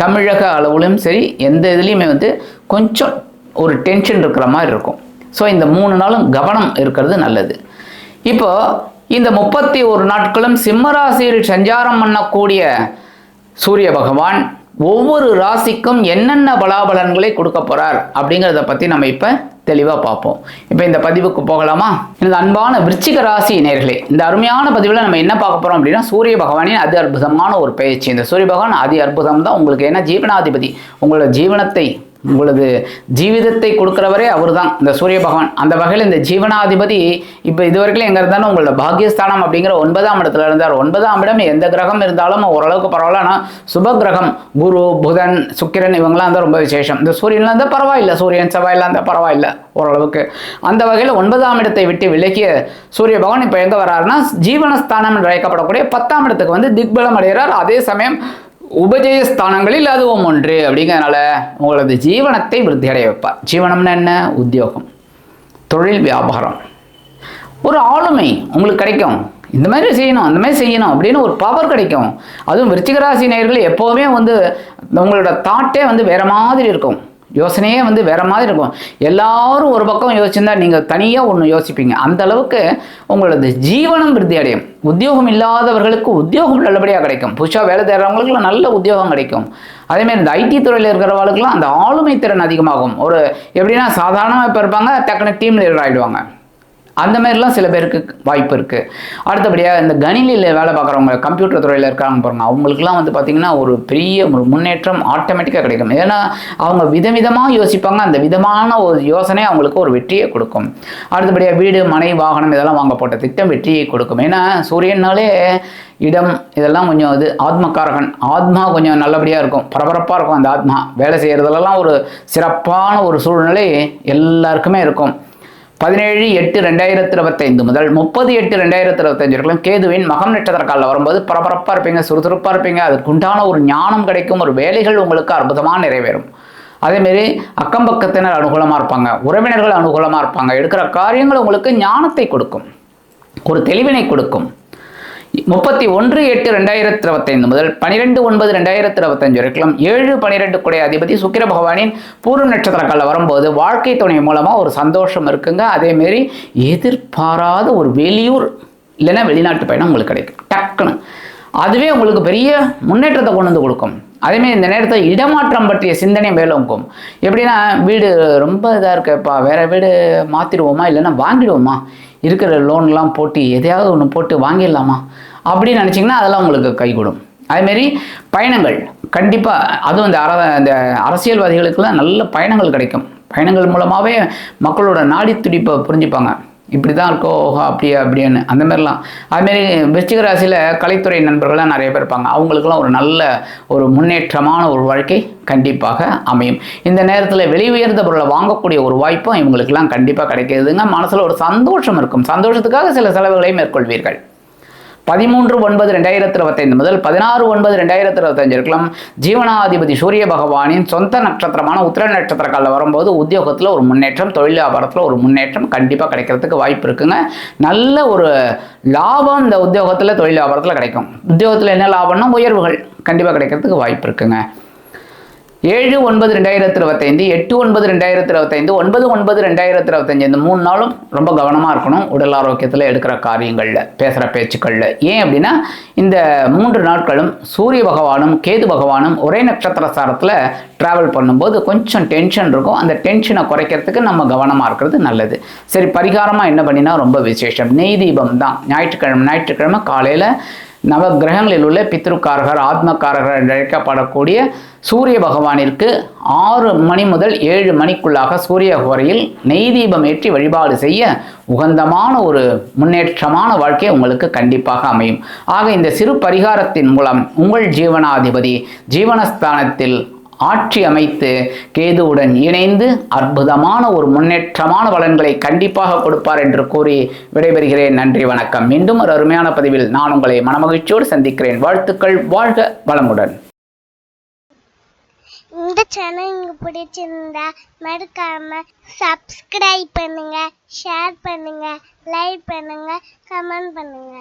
தமிழக அளவிலும் சரி எந்த இதுலேயுமே வந்து கொஞ்சம் ஒரு டென்ஷன் இருக்கிற மாதிரி இருக்கும். ஸோ இந்த மூணு நாளும் கவனம் இருக்கிறது நல்லது. இப்போ இந்த முப்பத்தி ஒரு நாட்களும் சிம்மராசியில் சஞ்சாரம் பண்ணக்கூடிய சூரிய பகவான் ஒவ்வொரு ராசிக்கும் என்னென்ன பலாபலன்களை கொடுக்க போகிறார் அப்படிங்கிறத பற்றி நம்ம இப்போ தெளிவாக பார்ப்போம். இப்போ இந்த பதிவுக்கு போகலாமா? இந்த அன்பான விருச்சிக ராசி நேர்களே இந்த அருமையான பதிவில் நம்ம என்ன பார்க்க போகிறோம் அப்படின்னா சூரிய பகவானின் அதி அற்புதமான ஒரு பயிற்சி இந்த சூரிய பகவான் அதி அற்புதம் தான் உங்களுக்கு ஏன்னா ஜீவனாதிபதி. உங்களோட ஜீவனத்தை உங்களது ஜீவிதத்தை கொடுக்குறவரே அவர் தான் இந்த சூரிய பகவான். அந்த வகையில் இந்த ஜீவனாதிபதி இப்போ இதுவரைக்கும் எங்கே இருந்தாலும் உங்களோட பாக்கியஸ்தானம் அப்படிங்கிற ஒன்பதாம் இடத்துல இருந்தார். ஒன்பதாம் இடம் எந்த கிரகம் இருந்தாலும் ஓரளவுக்கு பரவாயில்ல. ஆனால் சுப கிரகம் குரு புதன் சுக்கிரன் இவங்களாம் இருந்தால் ரொம்ப விசேஷம். இந்த சூரியன்லாம் இருந்தால் பரவாயில்ல. சூரியன் செவ்வாயெல்லாம் இருந்தால் பரவாயில்ல. ஓரளவுக்கு. அந்த வகையில் ஒன்பதாம் இடத்தை விட்டு விலக்கிய சூரிய பகவான் இப்போ எங்கே வராருன்னா ஜீவனஸ்தானம் என்று அழைக்கப்படக்கூடிய பத்தாம் இடத்துக்கு வந்து திக்பலம் அடைகிறார். அதே சமயம் உபஜயஸ்தானங்களில் அதுவும் ஒன்று. அப்படிங்கிறதுனால உங்களது ஜீவனத்தை விருத்தி அடைய வைப்பார். ஜீவனம்னா என்ன? உத்தியோகம். தொழில் வியாபாரம். ஒரு ஆளுமை உங்களுக்கு கிடைக்கும். இந்த மாதிரி செய்யணும் அந்த மாதிரி செய்யணும் அப்படின்னு ஒரு பவர் கிடைக்கும். அதுவும் விருச்சிகராசி நேர்கள் எப்போவுமே வந்து உங்களோட தாட்டே வந்து வேற மாதிரி இருக்கும். யோசனையே வந்து வேற மாதிரி இருக்கும். எல்லாரும் ஒரு பக்கம் யோசிச்சிருந்தா நீங்கள் தனியாக ஒன்று யோசிப்பீங்க. அந்த அளவுக்கு உங்களது ஜீவனம் விருத்தி அடையும். உத்தியோகம் இல்லாதவர்களுக்கு உத்தியோகம் நல்லபடியாக கிடைக்கும். புதுசாக வேலை தேடுறவங்களுக்குலாம் நல்ல உத்தியோகம் கிடைக்கும். அதேமாதிரி இந்த ஐடி துறையில் இருக்கிறவங்களுக்குலாம் அந்த ஆளுமை திறன் அதிகமாகும். ஒரு எப்படின்னா சாதாரணமாக இப்போ இருப்பாங்க டக்குன்னு டீம் லீடர் ஆகிடுவாங்க அந்த மாதிரிலாம் சில பேருக்கு வாய்ப்பு இருக்குது அடுத்தபடியாக இந்த கணினியில் வேலை பார்க்குறவங்க கம்ப்யூட்டர் துறையில் இருக்காங்க பாருங்கள் அவங்களுக்குலாம் வந்து பார்த்திங்கன்னா ஒரு பெரிய ஒரு முன்னேற்றம் ஆட்டோமேட்டிக்காக கிடைக்கும். ஏன்னா அவங்க விதவிதமாக யோசிப்பாங்க அந்த விதமான ஒரு யோசனை அவங்களுக்கு ஒரு வெற்றியை கொடுக்கும். அடுத்தபடியாக வீடு மனை வாகனம் இதெல்லாம் வாங்க போட்ட திட்டம் வெற்றியை கொடுக்கும். ஏன்னா சூரியனாலே இடம் இதெல்லாம் கொஞ்சம் இது ஆத்மக்காரகன் ஆத்மா கொஞ்சம் நல்லபடியாக இருக்கும். பரபரப்பாக இருக்கும் அந்த ஆத்மா. வேலை செய்கிறதுலலாம் ஒரு சிறப்பான ஒரு சூழ்நிலை எல்லாருக்குமே இருக்கும். பதினேழு எட்டு ரெண்டாயிரத்தி இருபத்தைந்து முதல் முப்பது எட்டு ரெண்டாயிரத்தி இருபத்தஞ்சு வரைக்கும் கேதுவின் மகம் நட்சத்திர காலில் வரும்போது பரபரப்பாக இருப்பீங்க சுறுசுறுப்பாக இருப்பீங்க. அதுக்குண்டான ஒரு ஞானம் கிடைக்கும் ஒரு வேலைகள் உங்களுக்கு அற்புதமாக நிறைவேறும். அதேமாரி அக்கம் பக்கத்தினர் அனுகூலமாக இருப்பாங்க உறவினர்கள் அனுகூலமாக இருப்பாங்க. எடுக்கிற காரியங்கள் உங்களுக்கு ஞானத்தை கொடுக்கும் ஒரு தெளிவினை கொடுக்கும். முப்பத்தி ஒன்று எட்டு ரெண்டாயிரத்தி இருபத்தைந்து முதல் பனிரெண்டு ஒன்பது ரெண்டாயிரத்தி இருபத்தஞ்சு வரைக்கும் ஏழு பனிரெண்டு குடை அதிபதி சுக்கிர பகவானின் பூர்வ நட்சத்திர காலில் வரும்போது வாழ்க்கை துணை மூலமாக ஒரு சந்தோஷம் இருக்குங்க. அதேமாரி எதிர்பாராத ஒரு வெளியூர் இல்லைன்னா வெளிநாட்டு பயணம் உங்களுக்கு கிடைக்கும். டக்குன்னு. அதுவே உங்களுக்கு பெரிய முன்னேற்றத்தை கொண்டு வந்து கொடுக்கும். அதேமாரி இந்த நேரத்தில் இடமாற்றம் பற்றிய சிந்தனை மேலோங்கும் எப்படின்னா வீடு ரொம்ப இதாக இருக்கப்பா வேறு வீடு மாற்றிடுவோமா இல்லைன்னா வாங்கிடுவோமா? இருக்கிற லோன்லாம் போட்டு எதையாவது ஒன்று போட்டு வாங்கிடலாமா? அப்படின்னு நினச்சிங்கன்னா அதெல்லாம் உங்களுக்கு கைகூடும். அதேமாரி பயணங்கள். கண்டிப்பாக அதுவும் இந்த அர இந்த அரசியல்வாதிகளுக்கெல்லாம் நல்ல பயணங்கள் கிடைக்கும். பயணங்கள் மூலமாகவே மக்களோட நாடி துடிப்பை புரிஞ்சுப்பாங்க. இப்படி தான் இருக்கோ ஓஹோ அப்படியே அப்படின்னு அந்த மாதிரிலாம். அதுமாரி விருச்சிக ராசியில் கலைத்துறை நண்பர்கள்லாம் நிறைய பேர் இருப்பாங்க. அவங்களுக்குலாம் ஒரு நல்ல ஒரு முன்னேற்றமான ஒரு வாழ்க்கை கண்டிப்பாக அமையும். இந்த நேரத்தில் வெளி உயர்ந்த பொருளை வாங்கக்கூடிய ஒரு வாய்ப்பும் இவங்களுக்கெல்லாம் கண்டிப்பாக கிடைக்கிறதுங்க மனசில் ஒரு சந்தோஷம் இருக்கும். சந்தோஷத்துக்காக சில செலவுகளை மேற்கொள்வீர்கள். பதிமூன்று ஒன்பது ரெண்டாயிரத்தி இருபத்தைந்து முதல் பதினாறு ஒன்பது ரெண்டாயிரத்தி இருபத்தஞ்சு இருக்கலாம் ஜீவனாதிபதி சூரிய பகவானின் சொந்த நட்சத்திரமான உத்திர நட்சத்திர காலில் வரும்போது உத்தியோகத்தில் ஒரு முன்னேற்றம் தொழில் வியாபாரத்தில் ஒரு முன்னேற்றம் கண்டிப்பாக கிடைக்கிறதுக்கு வாய்ப்பு இருக்குங்க. நல்ல ஒரு லாபம் இந்த உத்தியோகத்தில் தொழில் வியாபாரத்தில் கிடைக்கும். உத்தியோகத்தில் என்ன லாபம்னா உயர்வுகள் கண்டிப்பாக கிடைக்கிறதுக்கு வாய்ப்பு இருக்குங்க. ஏழு ஒன்பது ரெண்டாயிரத்தி இருபத்தைந்து எட்டு ஒன்பது ரெண்டாயிரத்தி இருபத்தைந்து ஒன்பது ஒன்பது ரெண்டாயிரத்தி இருபத்தஞ்சு இந்த மூணு நாளும் ரொம்ப கவனமாக இருக்கணும் உடல் ஆரோக்கியத்தில் எடுக்கிற காரியங்களில் பேசுகிற பேச்சுக்களில். ஏன் அப்படின்னா இந்த மூன்று நாட்களும் சூரிய பகவானும் கேது பகவானும் ஒரே நட்சத்திர சாரத்தில் ட்ராவல் பண்ணும்போது கொஞ்சம் டென்ஷன் இருக்கும். அந்த டென்ஷனை குறைக்கிறதுக்கு நம்ம கவனமாக இருக்கிறது நல்லது. சரி பரிகாரமாக என்ன பண்ணினா ரொம்ப விசேஷம். நெய் தீபம் தான். ஞாயிற்றுக்கிழமை ஞாயிற்றுக்கிழமை காலையில் நவ கிரகங்களில் உள்ள பித்ருக்காரகர் ஆத்மக்காரகர் என்று அழைக்கப்படக்கூடிய சூரிய பகவானிற்கு ஆறு மணி முதல் ஏழு மணிக்குள்ளாக சூரிய குறையில் நெய் தீபம் ஏற்றி வழிபாடு செய்ய உகந்தமான ஒரு முன்னேற்றமான வாழ்க்கை உங்களுக்கு கண்டிப்பாக அமையும். ஆக இந்த சிறு பரிகாரத்தின் மூலம் உங்கள் ஜீவனாதிபதி ஜீவனஸ்தானத்தில் ஆட்சி அமைத்து கேதுவுடன் இணைந்து அற்புதமான ஒரு முன்னேற்றமான பலன்களை கண்டிப்பாக கொடுப்பார் என்று கூறி விடைபெறுகிறேன். நன்றி வணக்கம். மீண்டும் ஒரு அருமையான பதிவில் நான் உங்களை மனமகிழ்ச்சியோடு சந்திக்கிறேன். வாழ்த்துக்கள் வாழ்க வளமுடன். இந்த சேனல் உங்களுக்கு பிடிச்சிருந்தா மறக்காம சப்ஸ்கிரைப் பண்ணுங்க ஷேர் பண்ணுங்க லைக் பண்ணுங்க கமெண்ட் பண்ணுங்க.